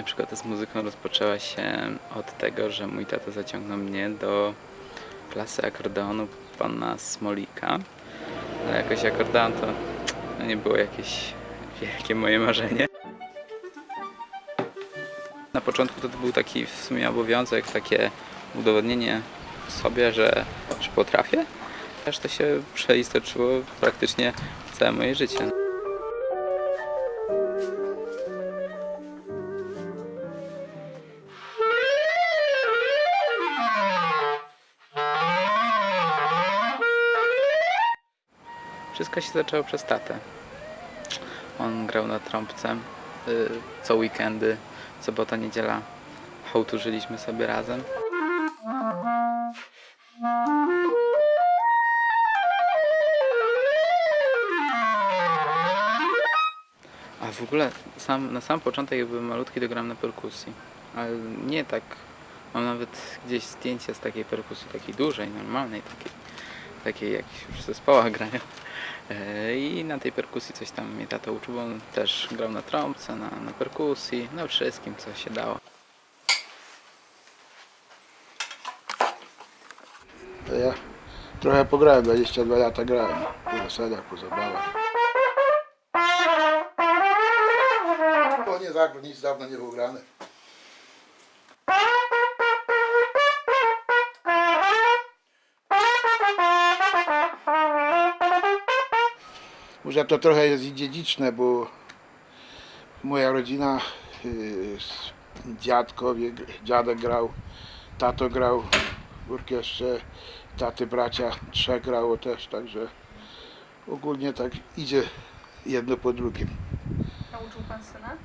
Moja przygoda z muzyką rozpoczęła się od tego, że mój tata zaciągnął mnie do klasy akordeonu pana Smolika. Ale jakoś akordeon to no nie było jakieś wielkie moje marzenie. Na początku to był taki w sumie obowiązek, takie udowodnienie sobie, że, że potrafię. Aż to się przeistoczyło praktycznie całe moje życie. Wszystko się zaczęło przez tatę. On grał na trąbce y, co weekendy, sobota, niedziela. Hołturzyliśmy sobie razem. A w ogóle sam, na sam początek jak byłem malutki to gram na perkusji. Ale nie tak. Mam nawet gdzieś zdjęcia z takiej perkusji, takiej dużej, normalnej, takiej, takiej jak już w zespołach grają. I na tej perkusji coś tam mnie tata uczył, bo on też grał na trąbce, na, na perkusji, na wszystkim co się dało. To ja trochę pograłem, 22 lata grałem. Po weselach, po zabawach. To nie zagrał, nic dawno nie było grane. Może to trochę jest i dziedziczne, bo moja rodzina, s- dziadkowie, dziadek grał, tato grał w orkiestrze, taty bracia, trzech grało też, także ogólnie tak idzie jedno po drugim. Nauczył pan syna?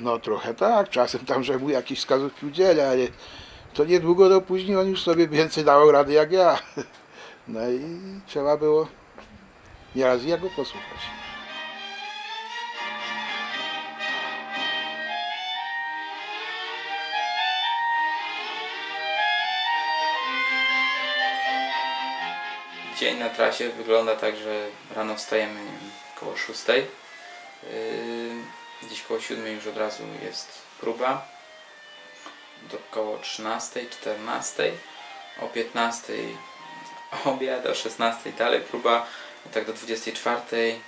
No trochę tak, czasem tam, że mu jakieś wskazówki udziela, ale to niedługo do później on już sobie więcej dawał rady jak ja. No i trzeba było nieraz jego posłuchać. Dzień na trasie wygląda tak, że rano wstajemy wiem, koło 6. Yy, gdzieś koło 7 już od razu jest próba. Do koło 13, 14. O 15 obiad, o 16 dalej próba. I tak do 24,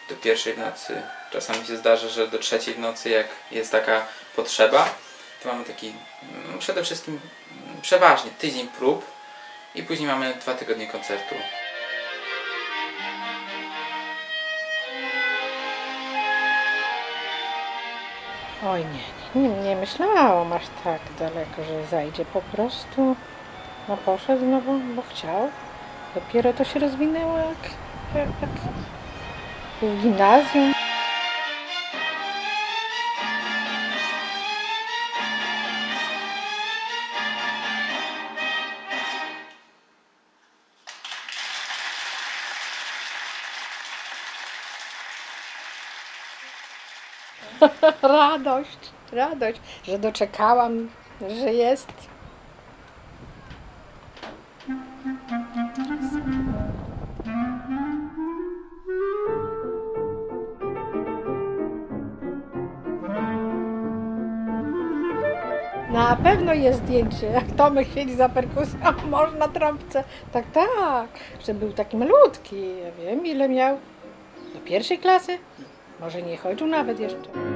do pierwszej w nocy. Czasami się zdarza, że do trzeciej w nocy, jak jest taka potrzeba, to mamy taki mm, przede wszystkim przeważnie tydzień prób i później mamy dwa tygodnie koncertu. Oj nie, nie, nie, myślałam aż tak daleko, że zajdzie. Po prostu no poszedł, no bo, bo chciał. Dopiero to się rozwinęło jak, w gimnazjum. radość, radość, że doczekałam, że jest. Pewno jest zdjęcie, jak Tomek siedzi za perkusją, a może na trąbce. Tak, tak, że był taki malutki. Ja wiem, ile miał. Do pierwszej klasy? Może nie chodził nawet jeszcze.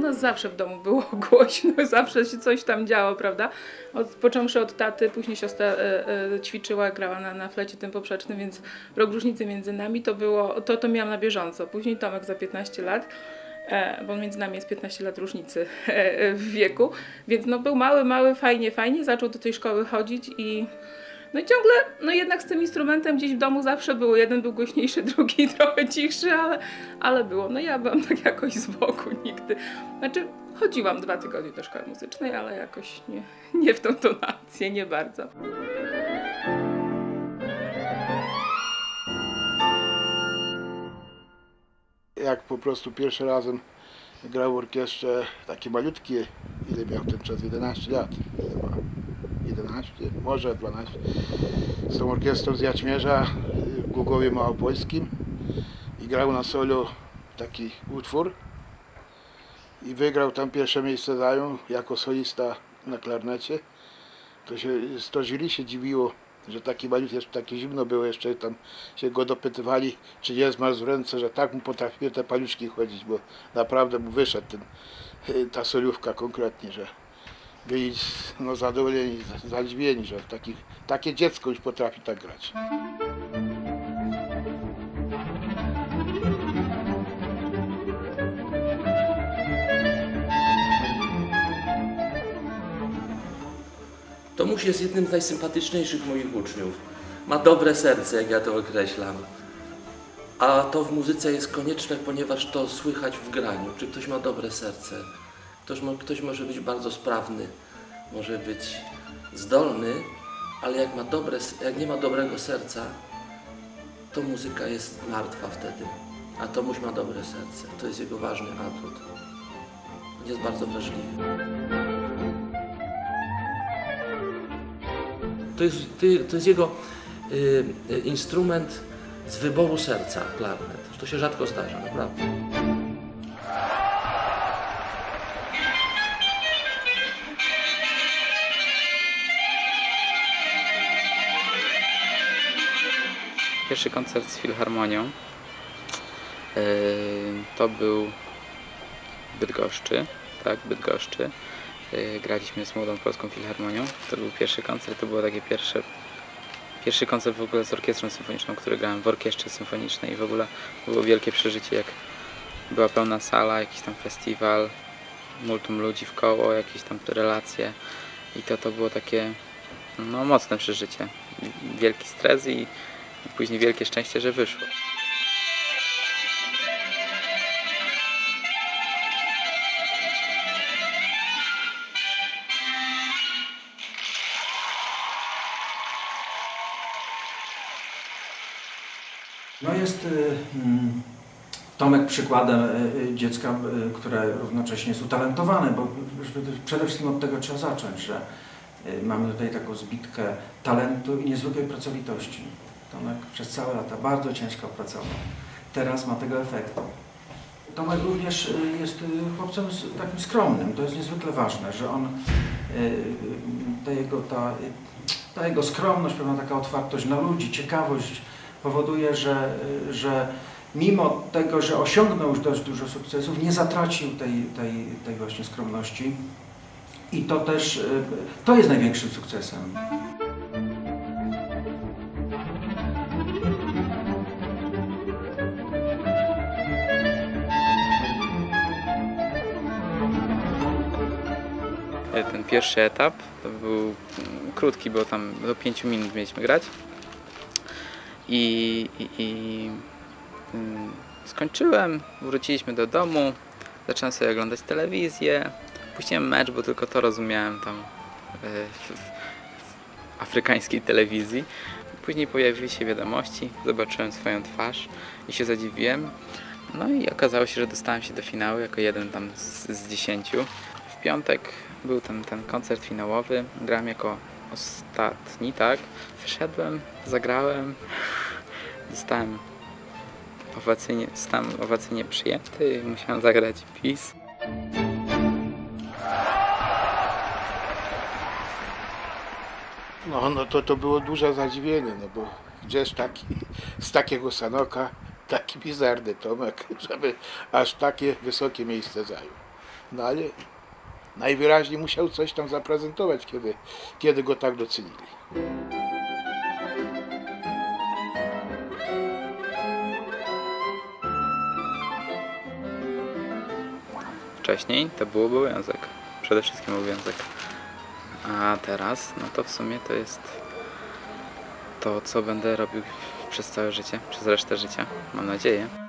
Nas zawsze w domu było głośno, zawsze się coś tam działo, prawda? Od, począwszy od taty, później siostra e, e, ćwiczyła, grała na, na flecie tym poprzecznym, więc rok różnicy między nami to było, to, to miałam na bieżąco. Później Tomek za 15 lat, e, bo między nami jest 15 lat różnicy e, w wieku, więc no był mały, mały, fajnie, fajnie, zaczął do tej szkoły chodzić i no i ciągle, no jednak z tym instrumentem gdzieś w domu zawsze było. Jeden był głośniejszy, drugi trochę cichszy, ale, ale było. No ja byłam tak jakoś z boku nigdy. Znaczy, chodziłam dwa tygodnie do szkoły muzycznej, ale jakoś nie, nie w tą tonację, nie bardzo. Jak po prostu pierwszy razem grał w orkiestrze takie malutkie, ile miał ten czas? 11 lat chyba. 11, może 12. Z tą orkiestrą z Jaćmierza y, w Głogowie Małopolskim. I grał na solo taki utwór i wygrał tam pierwsze miejsce zajął jako solista na klarnecie. To się, to jury się dziwiło, że taki malutki, jeszcze takie zimno było, jeszcze tam się go dopytywali, czy nie zmarł w ręce, że tak mu potrafiły te paluszki chodzić, bo naprawdę mu wyszedł ten, ta solówka konkretnie, że byli no, zadowoleni, zadziwieni, że taki, takie dziecko już potrafi tak grać. Tomuś jest jednym z najsympatyczniejszych moich uczniów. Ma dobre serce, jak ja to określam. A to w muzyce jest konieczne, ponieważ to słychać w graniu. Czy ktoś ma dobre serce? Ktoś, mo- ktoś może być bardzo sprawny, może być zdolny, ale jak, ma dobre, jak nie ma dobrego serca, to muzyka jest martwa wtedy. A Tomuś ma dobre serce. To jest jego ważny atut. On jest bardzo wrażliwy. To jest, to jest jego y, y, instrument z wyboru serca, klarnet. To się rzadko zdarza, naprawdę. Pierwszy koncert z Filharmonią yy, to był Bydgoszczy, tak, Bydgoszczy. Yy, Graliśmy z Młodą Polską Filharmonią. To był pierwszy koncert, to było takie pierwsze, pierwszy koncert w ogóle z orkiestrą symfoniczną, który grałem w orkiestrze symfonicznej i w ogóle było wielkie przeżycie, jak była pełna sala, jakiś tam festiwal, multum ludzi w koło, jakieś tam relacje i to to było takie no, mocne przeżycie. Wielki stres i później wielkie szczęście, że wyszło. No jest y, mm, Tomek przykładem y, y, dziecka, które równocześnie jest utalentowane, bo przede wszystkim od tego trzeba zacząć, że mamy tutaj taką zbitkę talentu i niezwykłej pracowitości. Tomek przez całe lata bardzo ciężko pracował. Teraz ma tego efektu. Tomek również jest chłopcem takim skromnym. To jest niezwykle ważne, że on, ta jego, ta, ta jego skromność, pewna taka otwartość na ludzi, ciekawość powoduje, że, że mimo tego, że osiągnął już dość dużo sukcesów, nie zatracił tej, tej, tej właśnie skromności. I to też, y, to jest największym sukcesem. E, Ten pierwszy etap to był krótki, bo tam do 5 minut mieliśmy grać. I, i, i mm, skończyłem, wróciliśmy do domu, zacząłem sobie oglądać telewizję. Puściłem mecz, bo tylko to rozumiałem tam e, w, w, afrykańskiej telewizji. Później pojawiły się wiadomości, zobaczyłem swoją twarz i się zadziwiłem. No i okazało się, że dostałem się do finału jako jeden tam z, z dziesięciu. W piątek był ten, ten koncert finałowy, grałem jako ostatni, tak. Wszedłem, zagrałem, zostałem owacyjnie, zostałem owacyjnie przyjęty, musiałem zagrać bis. No, no to, to było duże zadziwienie, no bo gdzież taki, z takiego Sanoka taki bizarny Tomek, żeby aż takie wysokie miejsce zajął. No ale najwyraźniej musiał coś tam zaprezentować, kiedy, kiedy go tak docenili. Wcześniej to był obowiązek, przede wszystkim obowiązek. A teraz, no to w sumie to jest to, co będę robił przez całe życie, przez resztę życia, mam nadzieję.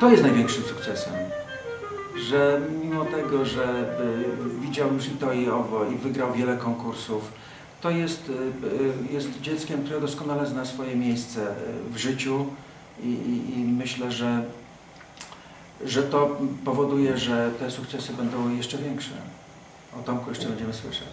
To jest największym sukcesem, że mimo tego, że y, widział już i to i owo i wygrał wiele konkursów, to jest, y, y, jest dzieckiem, które doskonale zna swoje miejsce w życiu i, i, i myślę, że, że to powoduje, że te sukcesy będą jeszcze większe. O Tomku jeszcze będziemy słyszeć.